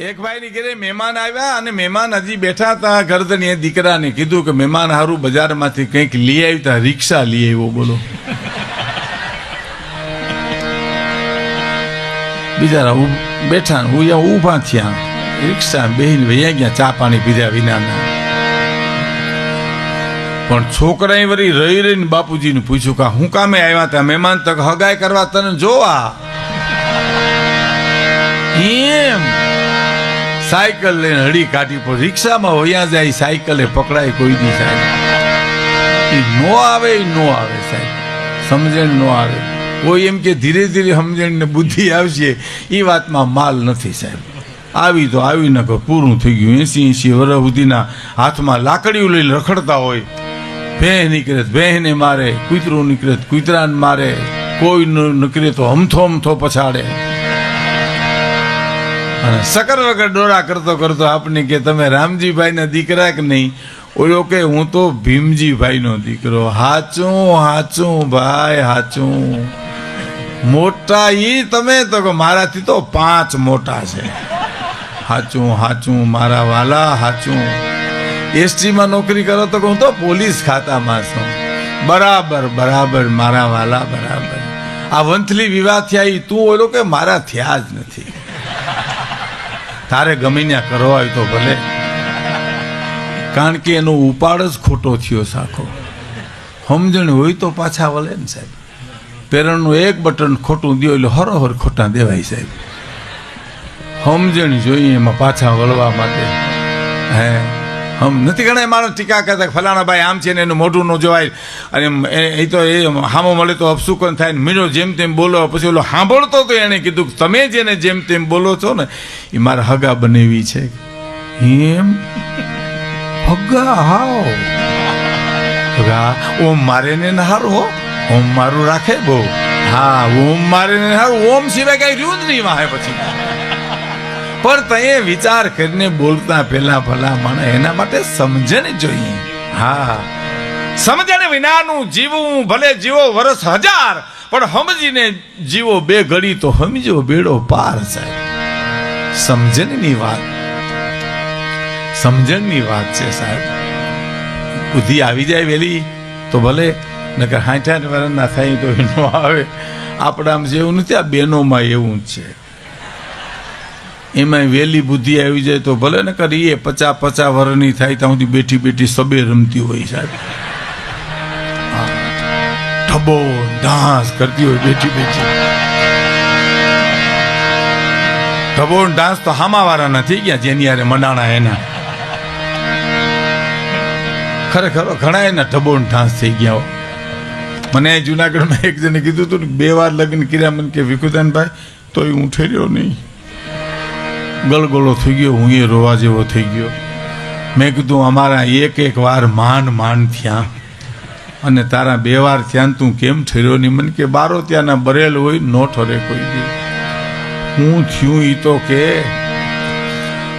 એક ભાઈની ઘરે મહેમાન આવ્યા અને મહેમાન હજી બેઠા હતા. ગરદનીએ દીકરાને કીધું કે, મહેમાન હારું બજારમાંથી કંઈક લઈ આવી તા, રિક્ષા લઈ આવ્યો. બોલો. બિચારા બેઠા હું હું ઊભા થયા. રિક્ષા બેહીને વૈયા ગયા, ચા પાણી પીધા વિનાના. પણ છોકરાએ વળી રહી રહીને બાપુજીને પૂછ્યું કે, હું કામે આવ્યા હતા મહેમાન તક હગાઈ કરવા તને જોવા? એમ સાયકલ લઈને હળી કાઢી પડે રિક્ષામાં વયા જાય, સાયકલે પકડાય, કોઈ દી સાહેબ એ નો આવે એ નો આવે સાહેબ. સમજણ નો આવે. કોઈ એમ કે ધીરે ધીરે સમજણ ને બુદ્ધિ આવશે એ વાતમાં માલ નથી સાહેબ. આવી તો આવી ન પૂરું થઈ ગયું. એસી એસી વર્ષ સુધીના હાથમાં લાકડીઓ લઈને રખડતા હોય. ભેં નીકળે ભેંને મારે, કૂતરું નીકળે કૂતરાને મારે. કોઈ નીકળે તો હમથો હમથો પછાડે. સકર વગર ડોરા કરતો કરતો આપને કે તમે રામજીભાઈના દીકરા કે નહીં? ઓલો કે, હું તો ભીમજીભાઈનો દીકરો. હાચું હાચું ભાઈ, હાચું. મોટા ઈ તમે તો મારાથી તો પાંચ મોટા છે. હાચું હાચું મારા વાલા, હાચું. એસટીમાં નોકરી કરો તો હું તો પોલીસ ખાતામાં છું. બરાબર બરાબર, મારા વાલા, બરાબર. આ વંથલી વિવાહ થયા તું ઓલો કે, મારા થયા જ નથી. તારે ગમે ત્યાં કરવા હોય તો ભલે. કારણ કે એનો ઉપાડ જ ખોટો થયો સાખો. સમજણ હોય તો પાછા વળે ને સાહેબ. પેરણનું એક બટન ખોટું દો એટલે હરોહર ખોટા દેવાય સાહેબ. સમજણ જોઈએ એમાં પાછા વળવા માટે. હે? હમ નથી ગણાય માણસ ટીકા કરતા ફલાણા ભાઈ આમ છે ને એનું મોઢું ન જોવાય. અને એ તો એ હામો મળે તો અપસુકન થાય ને મીનો જેમ તેમ બોલો, પછી ઓલો સાંભળતો તો એણે કીધું તમે જેને જેમ તેમ બોલો છો ને એ મારા હગા બનેવી છે. એમ? હગા હાવ હગા, ઓમ મારે ને હારું હો. ઓમ મારું રાખે બહુ. હા, ઓમ મારે ને હારું. ઓમ સિવાય કઈ રહ્યું જ નહીં વાહે પછી. પણ તએ વિચાર કરીને બોલતા પહેલા ભલા મને એના માટે સમજણ જોઈએ. હા. સમજણ વિનાનું જીવવું ભલે જીવો વર્ષ હજાર, પણ સમજીને જીવો બે ઘડી તો સમજો બેડો પાર સાહેબ. સમજણની વાત. સમજણની વાત છે સાહેબ. બુદ્ધિ આવી જાય વેલી, તો ભલે, નકર હાઠ આઠ વર્ષના થાય તો એનો આવે. આપણામાં જેવું નથી, આ બેનોમાં એવું જ છે. એમાં વેલી બુદ્ધિ આવી જાય તો ભલે ને એ પચા પચા વર્ષની થાય ત્યાં સુધી બેઠી બેઠી સબે રમતી હોય સાહેબ. ઢબો ડાન્સ કરતી હોય બેઠી બેઠી ઠબો ડાન્સ તો હામાવાળાના નથી ગયા જેની યારે મનાણા એના ખરેખર ઘણા એના ઢબો ડાન્સ થઈ ગયા હો. મને જુનાગઢમાં એક જણે કીધું હતું બે વાર લગ્ન કર્યા મને કે વિકુદાનભાઈ તોય હું ઠેર્યો નહીં ગળગળો થઈ ગયો હું એ રોવા જેવો થઈ ગયો. મેં કીધું, અમારા એક એક વાર માન માન થયા. અને તારા બે વાર ત્યાં તું કેમ ઠર્યો નહીં? મને કે, બારો ત્યાંના બરેલ હોય, નો ઠરે કોઈ દી. હું થયું ઈ તો કે,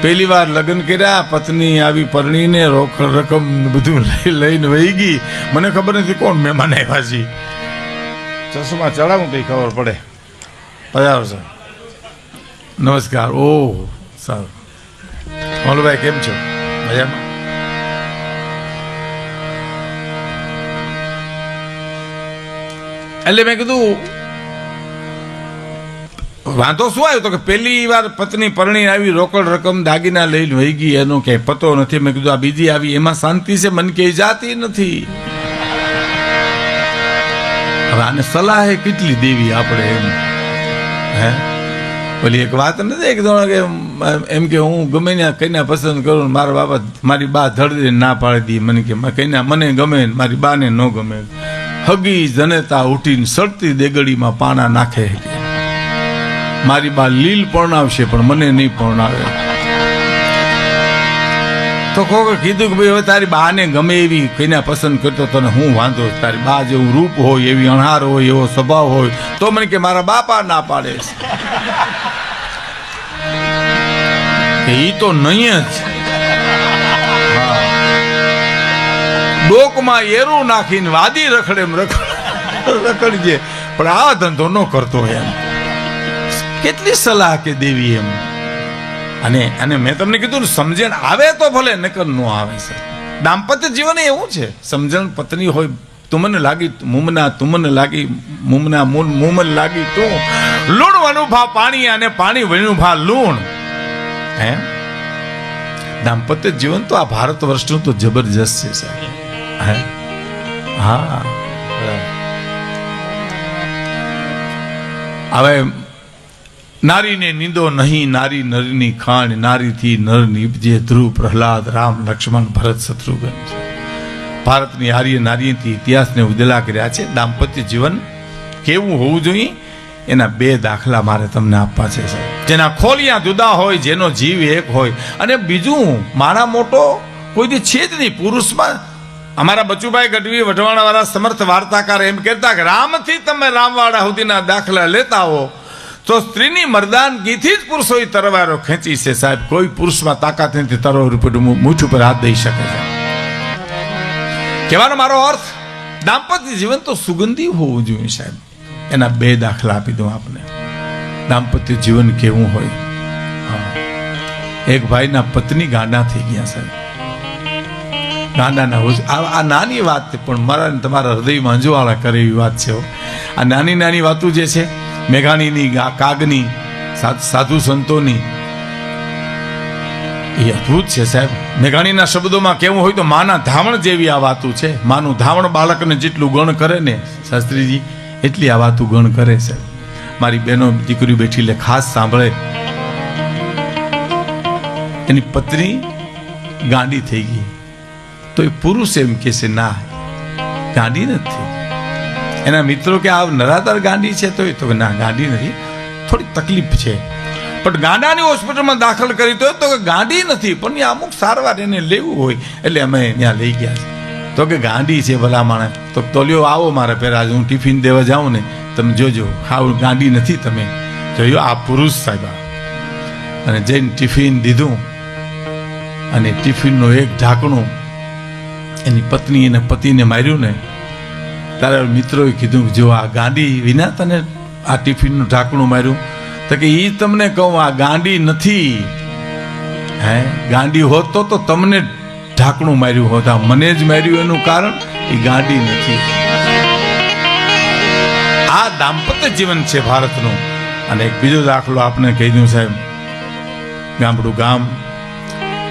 પહેલી વાર લગ્ન કર્યા, પત્ની આવી પરણીને રોકડ રકમ બધું લઈ, લઈને વહી ગઈ. મને ખબર નથી કોણ મહેમાન આવ્યા છે. ચશ્મા ચડાવું તો ખબર પડે. પધારો, સર. નમસ્કાર, ઓ, સારું. મોલુભાઈ કેમ છો? મજામાં? એટલે મેં કીધું, વાંધો શું આવ્યો તો કે પહેલી વાર પત્ની પરણી આવી, રોકડ રકમ દાગીના લઈને વહી ગઈ, એનો ક્યાંય પતો નથી. મેં કીધું, આ બીજી આવી, એમાં શાંતિ છે? મન કે જાતી નથી. હવે આને સલાહ કેટલી દેવી આપણે એમ? હે? ઓલી એક વાત નથી એક જણા કે એમ કે હું ગમે ત્યાં કન્યા પસંદ કરું મારા બાપા મારી બા ધડદે ના પાડી દી. મને કે કન્યા, મને ગમે મારી બાને ન ગમે. હગી જનેતા ઉઠીને સડતી દેગડીમાં પાણા નાખે મારી બા લીલ પરણાવશે પણ મને નહીં પરણાવે તો કોકે કીધું કે ભાઈ, હવે તારી બાને ગમે એવી કોઈને પસંદ કરતો તને હું વાંધો? તારી બા જેવું રૂપ હોય, એવી અણહાર હોય, એવો સ્વભાવ હોય, તો મને કે મારા બાપા ના પાડે એ તો નહીં જ. ડોકમાં એરું નાખીને વાદી રખડે એમ રખડ રખડજે. પણ આ ધંધો ન કરતો એમ. કેટલી સલાહ કે દેવી એમ. અને અને મેં તમને કીધું સમજણ આવે તો ભલે, નકર ન આવે સર દાંપત્ય જીવન એવું છે. સમજણ પત્ની હોય તુમને લાગી, મુમના તુમને લાગી, મુમના, મુન, મુમન લાગી તું. લૂણ વનું ભા પાણી અને પાણી વણ્યું ભા લૂણ. હે? દાંપત્ય જીવન તો આ ભારત વર્ષનું તો જબરજસ્ત છે સાહેબ. હે? હા. હવે નારીને નિંદો નહીં, નારી નરની ખાણ, નારીથી નર નીપજે ધ્રુવ, પ્રહલાદ, રામ, લક્ષ્મણ, ભરત, શત્રુઘ્ન. ભારતની આર્ય નારીથી ઇતિહાસને ઉજલા કર્યા છે. દાંપત્ય જીવન કેવું હોવું જોઈએ? એના બે દાખલા મારે તમને આપવા છે, સાહેબ. જેના ખોલિયા જુદા હોય, જેનો જીવ એક હોય. અને બીજું, મારા મોટો કોઈથી છે જ નહીં. પુરુષમાં અમારા બચુભાઈ ગઢવી વઢવાણા વાળા સમર્થ વાર્તાકાર એમ કહેતા કે, રામથી તમે રામવાડા સુધીના દાખલા લેતા હો. તો સ્ત્રીની મર્દાનગીથી જ પુરુષોએ તરવારો ખેંચી છે સાહેબ. કોઈ પુરુષમાં તાકાત નથી તરવાર ઉપર મૂછ ઉપર હાથ દઈ શકે છે. કહેવાનો મારો અર્થ, દાંપત્ય જીવન તો સુગંધી હોવું જોઈએ સાહેબ. એના બે દાખલા આપી દઉં આપને. દાંપત્ય જીવન કેવું હોય? એક ભાઈના પત્ની ગાંડા થઈ ગયા સાહેબ. ગાંડાના હોશ આ નાની વાત પણ મારા તમારા હૃદયમાં અંજવાળા કરે એવી વાત છે આ નાની નાની વાતો જે છે મેઘાણીની કાગની, સાધુ સંતોની. એ અદ્ભુત છે સાહેબ. મેઘાણીના શબ્દોમાં કેવું હોય તો માના ધાવણ જેવી આ વાતું છે. માનું ધાવણ બાળકને જેટલું ગણ કરે ને, શાસ્ત્રીજી, એટલી આ વાતું ગણ કરે છે મારી બહેનો દીકરી બેઠી લે ખાસ સાંભળે. એની પત્ની ગાંડી થઈ ગઈ. તો એ પુરુષ એમ કે છે, ના, ગાંડી નથી. એના મિત્રો કે, આ નરાધાર ગાંડી છે તો એ તો ના, ગાંડી નથી. થોડી તકલીફ છે. પણ ગાંડાની હોસ્પિટલમાં દાખલ કરી તો કે ગાંડી નથી, પણ અમુક સારવાર એને લેવું હોય, એટલે અમે ત્યાં લઈ ગયા તો કે, ગાંડી છે ભલા માણસ. તો તોલ્યો, આવો મારા પહેલાં હું ટિફિન દેવા જાઉં ને, તમે જોજો. હા ગાંડી નથી તમે. જોયો આ પુરુષ સાહેબ અને જઈને ટિફિન દીધું. અને ટિફિનનું એક ઢાંકણું એની પત્ની એને પતિને માર્યું ને તારા મિત્રોએ કીધું જો આ ગાંડી વિના તને આ ટિફિનનું ઢાંકણું માર્યું, તો કે એ તમને કહું, આ ગાંડી નથી. હે, ગાંડી હોત તો તો તમને ઢાંકણું માર્યું હોત. આ મને જ માર્યું એનું કારણ, એ ગાંડી નથી. આ દાંપત્ય જીવન છે ભારતનું. અને એક બીજો દાખલો આપણે કહી દઉં સાહેબ. ગામડું ગામ,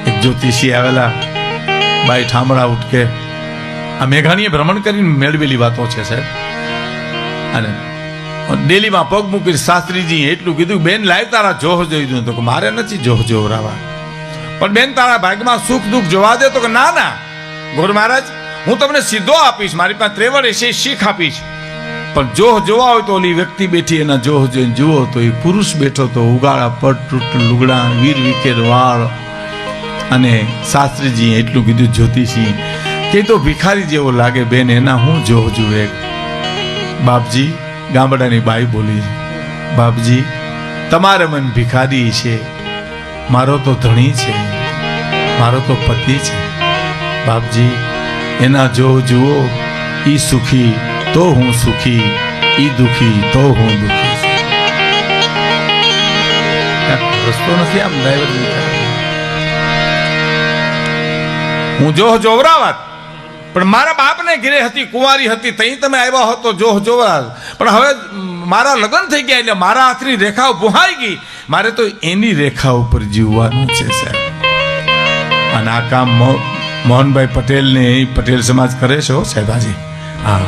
એક જ્યોતિષી આવેલા, બાઈ ઠામડા ઉઠકે આ મેઘાણીએ ભ્રમણ કરીને મેળવેલી વાતો છે, સાહેબ. અને ડેલીમાં પગ મૂકી શાસ્ત્રીજી એટલું કીધું, બેન, લાય તારા જોહ જોઈ દઉં. તો કે, મારે નથી જોહ જોવરાવા. પણ બેન, તારા ભાગમાં સુખ દુઃખ જોવા દે તો કે, ના ના, ગોર મહારાજ, હું તમને સીધો આપીશ. મારી પાસે ત્રેવડ છે શીખ આપીશ. પણ જોહ જોવા હોય તો ઓલી વ્યક્તિ બેઠી એના જોહ જોઈને જુઓ તો એ પુરુષ બેઠો તો ઉગાડા પટ તૂટ લુગડા વીર વિકેર વાળ. અને શાસ્ત્રીજી એટલું કીધું, જ્યોતિષી કે તો ભિખારી જેવો લાગે બેન એના હું જોહ એક. બાપજી ગામડાની બાઈ બોલી બાપજી તમારે મન ભિખારી છે. મારો તો ધણી છે. મારો તો પતિ છે. બાપજી એના જો જુઓ ઈ સુખી તો હું સુખી ઈ દુખી તો હું દુખી. રસ્તો નથી આમ ડ્રાઈવર હું જો જોવરાવત. પણ મારા બાપને ઘરે હતી, કુંવારી હતી તહીં તમે આવ્યા હો તો જોહ જોવા પણ હવે મારા લગ્ન થઈ ગયા એટલે મારા હાથની રેખાઓ ભુહાઈ ગઈ. મારે તો એની રેખા ઉપર જીવવાનું છે, સાહેબ. અને આ કામ મોહનભાઈ પટેલને એ પટેલ સમાજ કરે છે હો, સાહેબાજી. હા.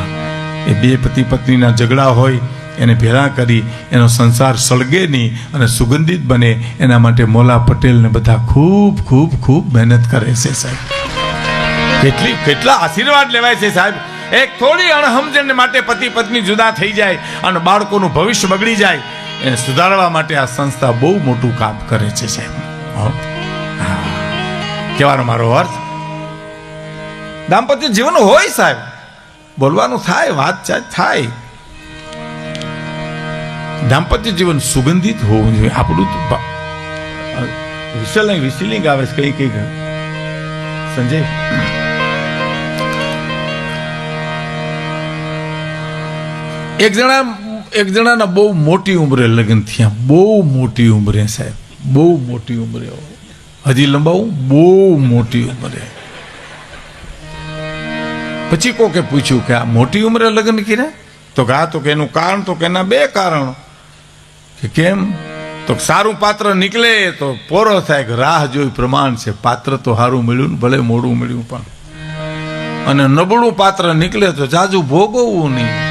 એ બે પતિ પત્નીના ઝઘડા હોય, એને ભેળા કરી, એનો સંસાર સળગે નહીં અને સુગંધિત બને, એના માટે મોલા પટેલને બધા ખૂબ ખૂબ ખૂબ મહેનત કરે છે, સાહેબ. કેટલી કેટલા આશીર્વાદ લેવાય છે સાહેબ? એક થોડી અણહમજણ માટે પતિ પત્ની જુદા થઈ જાય અને બાળકોનું ભવિષ્ય બગડી જાય, એને સુધારવા માટે આ સંસ્થા બહુ મોટું કામ કરે છે સાહેબ. કહેવાનો મારો અર્થ? દાંપત્ય જીવન હોય સાહેબ. બોલવાનું થાય વાતચાત થાય. દાંપત્ય જીવન સુગંધિત હોવું જોઈએ. આપણું વિસલિંગ વિસલિંગ આવે છે, કઈ કઈ સંજય. એક જણા એક જણાના બહુ મોટી ઉંમરે લગ્ન થયા. બહુ મોટી ઉંમરે સાહેબ. બહુ મોટી ઉંમરે હજી લંબાવું? બહુ મોટી ઉંમરે. પછી કોકે પૂછ્યું કે આ મોટી ઉંમરે લગ્ન કર્યા? તો કે આ તો કે એનું કારણ તો કે એના બે કારણ. કે કેમ? તો સારું પાત્ર નીકળે તો પોરો થાય કે રાહ જોઈ પ્રમાણ છે. પાત્ર તો સારું મળ્યું ભલે મોડું મળ્યું પણ. અને નબળું પાત્ર નીકળે તો જાજુ ભોગવવું નહીં.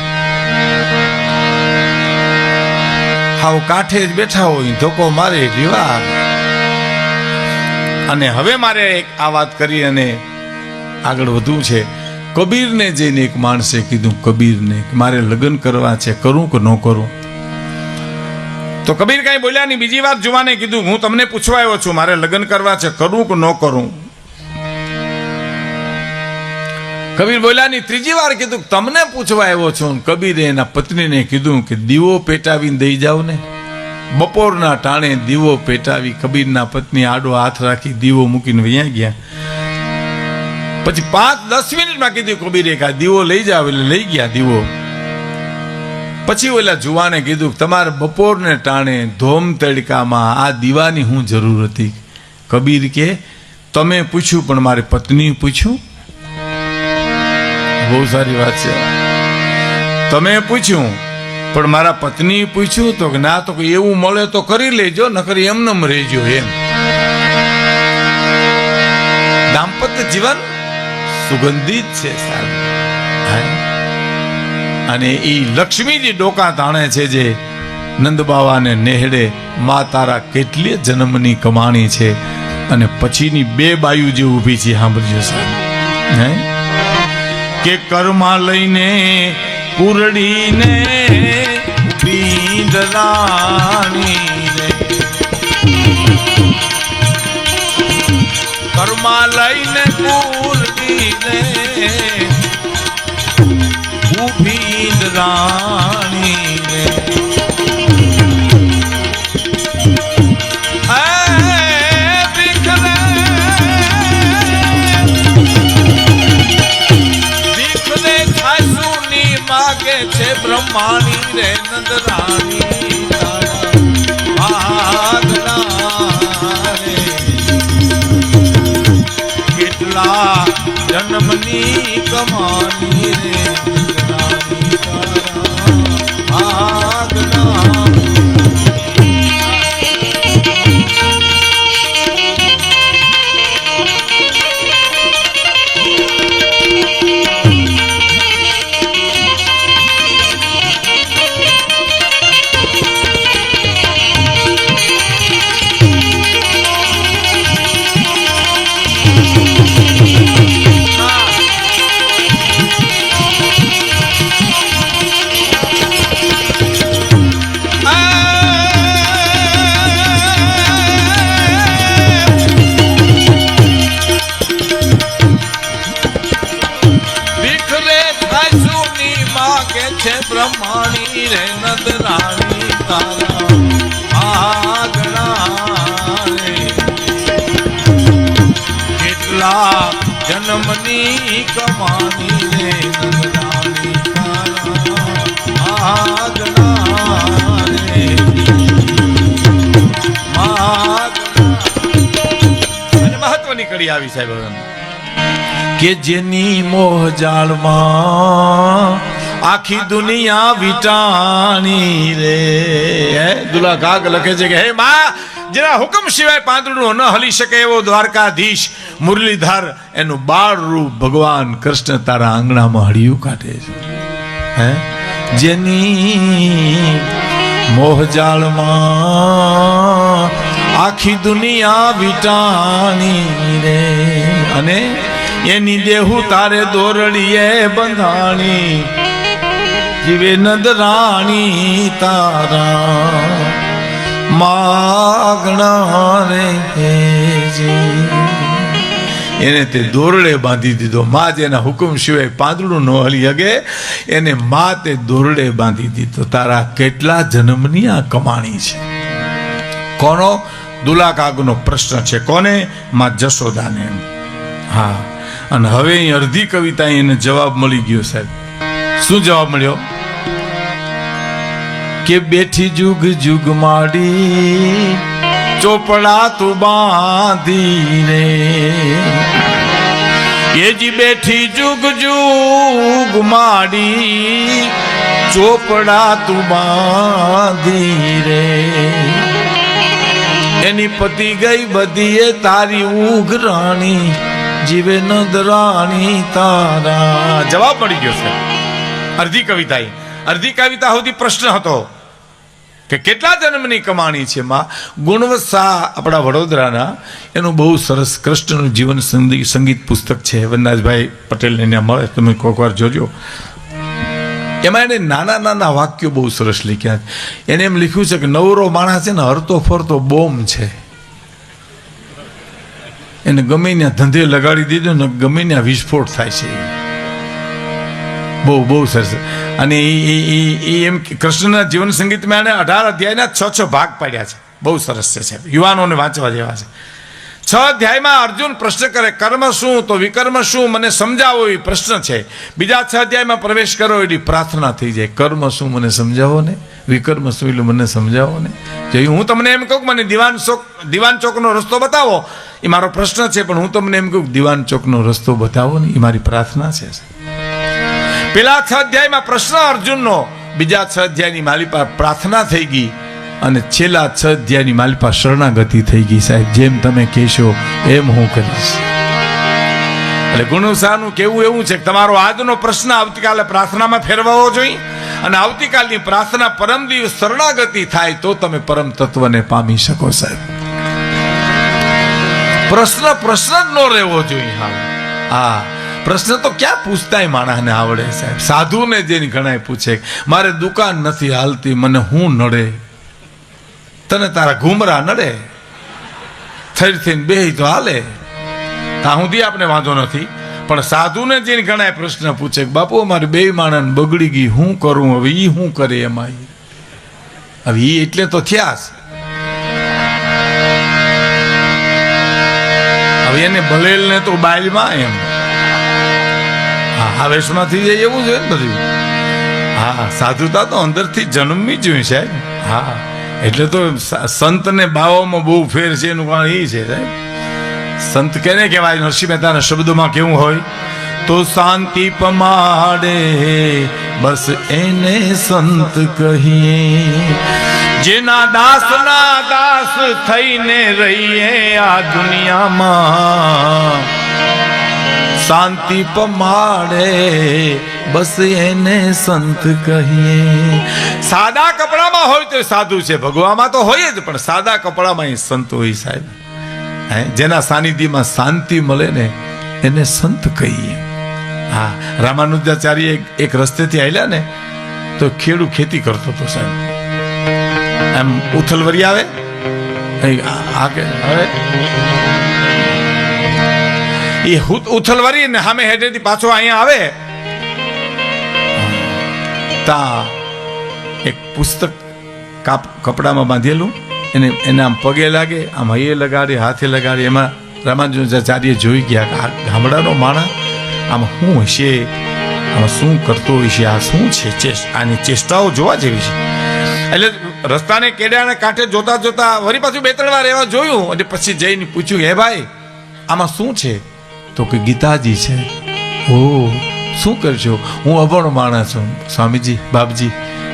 હાવ કાંઠે જ બેઠા હોય, ધોકો મારે રીવા અને હવે મારે એક આ વાત કરી અને આગળ વધવું છે. કબીરને જઈને એક માણસે કીધું, કબીરને, મારે લગ્ન કરવા છે, કરું કે ન કરું? તો કબીર કઈ બોલ્યા નહીં. બીજી વાત જુવાને કીધું, હું તમને પૂછવા આવ્યો છું, મારે લગ્ન કરવા છે, કરું કે ન કરું? કબીર બોલ્યા ની ત્રીજી વાર કીધું તમને પૂછવા આવ્યો છું કબીરે એના પત્નીને કીધું કે દીવો પેટાવીને દઈ જાઓ ને. બપોરના ટાણે દીવો પેટાવી કબીરના પત્ની આડો હાથ રાખી દીવો મૂકીને વૈયા ગયા. પછી પાંચ દસ મિનિટમાં કીધું કબીરે કે દીવો લઈ જાવ એટલે લઈ ગયા દીવો. પછી ઓલા જુવાને કીધું તમારે બપોરને ટાણે ધોમ તડકામાં આ દીવાની હું જરૂર હતી. કબીર કે, તમે પૂછ્યું પણ મારી પત્ની પૂછ્યું? બહુ સારી વાત છે. તમે પૂછ્યું, પણ મારા પત્ની પૂછ્યું તો કે ના, તો કે એવું મળે તો કરી લેજો, નકર એમનેમ રહેજો એમ. દાંપત્ય જીવન સુગંધિત છે સાહેબ. અને એ લક્ષ્મીજી ડોકા તાણે છે જે નંદ બાવાને નેહડે મા તારા કેટલી જન્મની કમાણી છે. અને પછીની બે બાયુ જે ઊભી છે, સાંભળજો સાહેબ. હે? કે કર્મા લઈને કુરડીને બીંદરાણી રે કર્મા લઈને પૂરડીને બીંદરાણી રે બ્રહ્માણી રે નંદરાણી તારા ભાગના રે. કેટલા જન્મની કમાની રે જન્મની કમાણી રે નંદરાણી તારા આગણા રે મહત્વની કડી આવી સાહેબ કે જેની મોહ જાળમાં આખી દુનિયા વિટાણી રે. દુલા કાગ લખે છે કે, હે માં, જેના હુકમ સિવાય પાંદડું ન હલી શકે એવો દ્વારકાધીશ મુરલીધર એનું બાળ રૂપ ભગવાન કૃષ્ણ તારા આંગણામાં હળિયું કાઢે છે. હે? જેની મોહજાળમાં આખી દુનિયા વિટાણી રે. અને એની દેહુ તારે દોરડીએ બંધાણી. જીવે નંદરાણી તારા માગણા રે જી. એને તે દોરડે બાંધી દીધો. મા જેના હુકમ સિવાય પાંદડું ન હલી હગે, એને મા તે દોરડે બાંધી દીધો. તારા કેટલા જન્મની આ કમાણી છે? કોનો? દુલાકાગનો પ્રશ્ન છે. કોને? મા જશોદાને હા. અને હવે અહીં અડધી કવિતા એને જવાબ મળી ગયો સાહેબ. શું જવાબ મળ્યો? કે બેઠી જુગ જુગ માડી ચોપડા તું બાંધી રે. એજી બેઠી જુગ જુગ માડી, ચોપડા તું બાંધી રે. એની પતિ ગઈ બધીએ તારી ઉઘરાણી જીવે નદરાણી તારા. જવાબ મળી ગયો છે. અર્ધી કવિતા અર્ધી કવિતા સુધી પ્રશ્ન હતો. કે કેટલા જન્મની કમાણી છે, માં? ગુણવત આપણા વડોદરાના, એનું બહુ સરસ કૃષ્ણનું જીવન સંગી- સંગીત પુસ્તક છે. વનરાજભાઈ પટેલને ત્યાં મળે, તમે કોઈક વાર જોજો. એમાં એને નાના નાના વાક્યો બહુ સરસ લખ્યા છે. એને એમ લખ્યું છે કે નવરો માણસ છે ને હરતો ફરતો બોમ્બ છે. એને ગમે ત્યાં ધંધે લગાડી દીધો ને ગમે ત્યાં વિસ્ફોટ થાય છે. બહુ બહુ સરસ. અને એ એમ કૃષ્ણના જીવન સંગીતમાં એને અઢાર અધ્યાયના છ છ ભાગ પાડ્યા છે. બહુ સરસ છે યુવાનોને વાંચવા જેવા છે. છ અધ્યાયમાં અર્જુન પ્રશ્ન કરે, કર્મ શું? તો વિકર્મ શું? મને સમજાવો એ પ્રશ્ન છે. બીજા છ અધ્યાયમાં પ્રવેશ કરો એની પ્રાર્થના થઈ જાય. કર્મ શું? મને સમજાવો ને. વિકર્મ શું? એટલે મને સમજાવો ને. જો હું તમને એમ કહું મને દિવાન ચોક, દિવાન ચોકનો રસ્તો બતાવો. એ મારો પ્રશ્ન છે, પણ હું તમને એમ કહું દિવાન ચોકનો રસ્તો બતાવો ને. એ મારી પ્રાર્થના છે પેલા છ અધ્યાયમાં પ્રશ્ન અર્જુનનો બીજા છ અધ્યાયની મારી પાસે પ્રાર્થના થઈ ગઈ અને છેલ્લા છ અધ્યાયની મારી પાસે શરણાગતિ થઈ ગઈ સાહેબ. જેમ તમે કહેશો એમ હું કરીશ. એટલે ગુણુસાનું કેવું એવું છે કે તમારો આજનો પ્રશ્ન આવતીકાલે પ્રાર્થનામાં ફેરવાવો જોઈએ અને આવતીકાલની પ્રાર્થના પરમ દિવસ શરણાગતિ થાય તો તમે પરમ તત્વને પામી શકો સાહેબ. પ્રશ્ન પ્રશ્ન જ ન રહેવો જોઈએ. હા હા. પ્રશ્ન તો ક્યાં પૂછતાય માણસને આવડે સાહેબ? સાધુને જેને ઘણાય પૂછે મારે દુકાન નથી હાલતી, મને હું નડે? તને તારા ઘૂમરા નડે? થઈ થઈને બેહી તો હાલે. ત્યાં સુધી આપણે વાંધો નથી, પણ સાધુને જેને ઘણા પ્રશ્ન પૂછે કે, બાપુ, અમારી બે માણસ બગડી ગઈ, હું કરું? હવે એ શું કરે એમાં? હવે એ એટલે તો થયા હવે એને ભલેલ ને તો બાયલમાં એમ. હા આવેશમાંથી જાય એવું જોઈએ ને બધું. હા, સાધુતા તો અંદરથી જન્મવી જોઈએ સાહેબ. હા, એટલે તો સંતને બાવામાં બહુ ફેર છે એનું કારણ એ છે સાહેબ. સંત કેને કહેવાય? નરસિંહ મહેતાના શબ્દોમાં કેવું હોય? તો શાંતિ પમાડે, બસ એને સંત કહીએ. જેના દાસના દાસ થઈને રહીએ આ દુનિયામાં શાંતિ પમાડે, બસ એને સંત કહીએ. સાદા કપડામાં હોય તો સાધુ છે ભગવામાં તો હોય જ, પણ સાદા કપડામાં એ સંત હોય સાહેબ. હે, જેના સાનિધ્યમાં શાંતિ મળે ને, એને સંત કહીએ. હા, રામાનુજાચાર્ય એક- રસ્તેથી આવેલા ને, તો ખેડૂ ખેતી કરતો હતો સાહેબ. એમ ઉથલવરી આવે? હવે? એ ઉથલવરી ને સામે હેઠેથી પાછો અહીંયા આવે. તા એક પુસ્તક કાપ, કપડામાં બાંધેલું. એને એને આમ પગે લાગે, આમ હૈયે લગાડી, હાથે લગાડી. એમાં રામાનુજાચાર્ય જોઈ ગયા આ ગામડાનો માણસ આમ શું હશે? આમાં શું કરતો હશે? આ શું છે? આની ચેષ્ટાઓ જોવા જેવી છે. એટલે રસ્તાને કેડાને કાંઠે જોતા જોતા વળી પાછું બે ત્રણ વાર એવા જોયું અને પછી જઈને પૂછ્યું, હે ભાઈ, આમાં શું છે? તો કે ગીતાજી છે. ઓ, શું કરશો? હું અભણ માણસ છું. સ્વામીજી, બાપજી,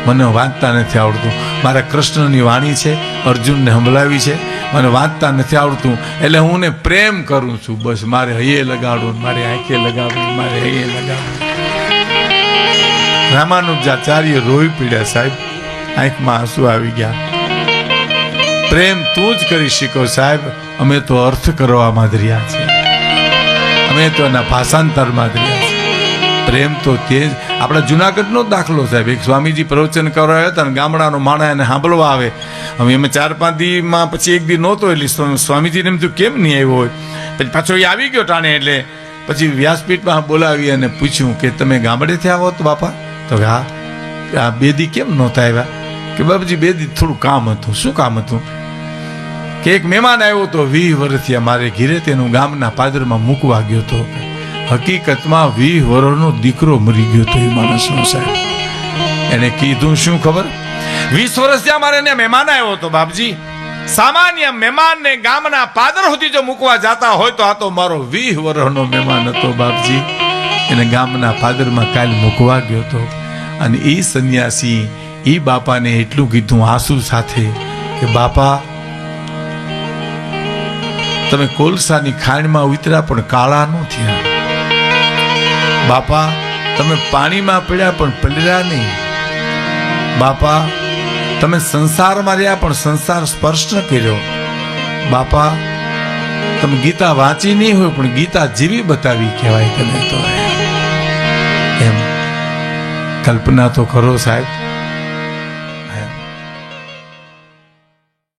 મને વાંચતા નથી આવડતું. મારા કૃષ્ણની વાણી છે, અર્જુનને સંભળાવી છે. મને વાંચતા નથી આવડતું. એટલે હું ને પ્રેમ કરું છું. બસ, મારે હૈયે લગાડવું મારે આંખે લગાડવું મારે હૈયે લગાડવું રામાનુજાચાર્ય રોઈ પીડ્યા સાહેબ. આંખમાં આંસુ આવી ગયા. પ્રેમ તું જ કરી શીખો સાહેબ. અમે તો અર્થ કરવામાં જ રહ્યા છીએ. અમે તો એના ભાષાંતરમાં રહ્યા પ્રેમ તો તે જ. આપણા જુનાગઢનો દાખલો સાહેબ. એક સ્વામીજી પ્રવચન કરાવ્યા હતા અને ગામડાનો માણા એને સાંભળવા આવે. હવે અમે ચાર પાંચ દીમાં પછી એક દી નહોતો એટલે સ્વા- સ્વામીજીને એમ થયું, કેમ નહીં આવ્યો હોય? પછી પાછો એ આવી ગયો ટાણે એટલે પછી વ્યાસપીઠમાં બોલાવી અને પૂછ્યું કે, તમે ગામડેથી આવો તો બાપા? તો હા. આ બે દી કેમ નહોતા આવ્યા? કે બાપજી બે દી થોડું કામ હતું. શું કામ હતું? કે એક મહેમાન આવ્યો તો વીસ વર્ષથી અમારે ઘીરે તેનું ગામના પાદરમાં મૂકવા ગયો હતો. હકીકતમાં વીસ વર્ષનો દીકરો મરી ગયો તો એ માણસનો સાહેબ. એને કીધું શું ખબર? વીસ વર્ષથી અમારે એને મહેમાન આવ્યો હતો, બાપજી. સામાન્ય મહેમાનને ગામના પાદર સુધી જો મૂકવા જતા હોય તો આ તો મારો વીસ વર્ષનો મહેમાન હતો, બાપજી. એને ગામના પાદરમાં કાલ મૂકવા ગયો હતો. અને એ સંન્યાસી, એ બાપાને એટલું કીધું આંસુ સાથે કે, બાપા તમે કોલસાની ખાણમાં ઉતર્યા પણ કાળા ન થયા. બાપા, તમે પાણીમાં પડ્યા પણ પલળ્યા નહીં. બાપા, તમે સંસારમાં રહ્યા પણ સંસાર સ્પર્શ ન કર્યો. બાપા, તમે ગીતા વાંચી નહીં હોય પણ ગીતા જીવી બતાવી કહેવાય તમે તો. એમ. કલ્પના તો કરો સાહેબ.